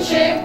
промінчик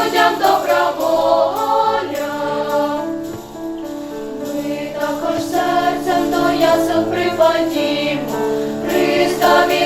людям добра воля, ми також серцем до ясен припадімо, приставі.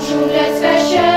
журять священ.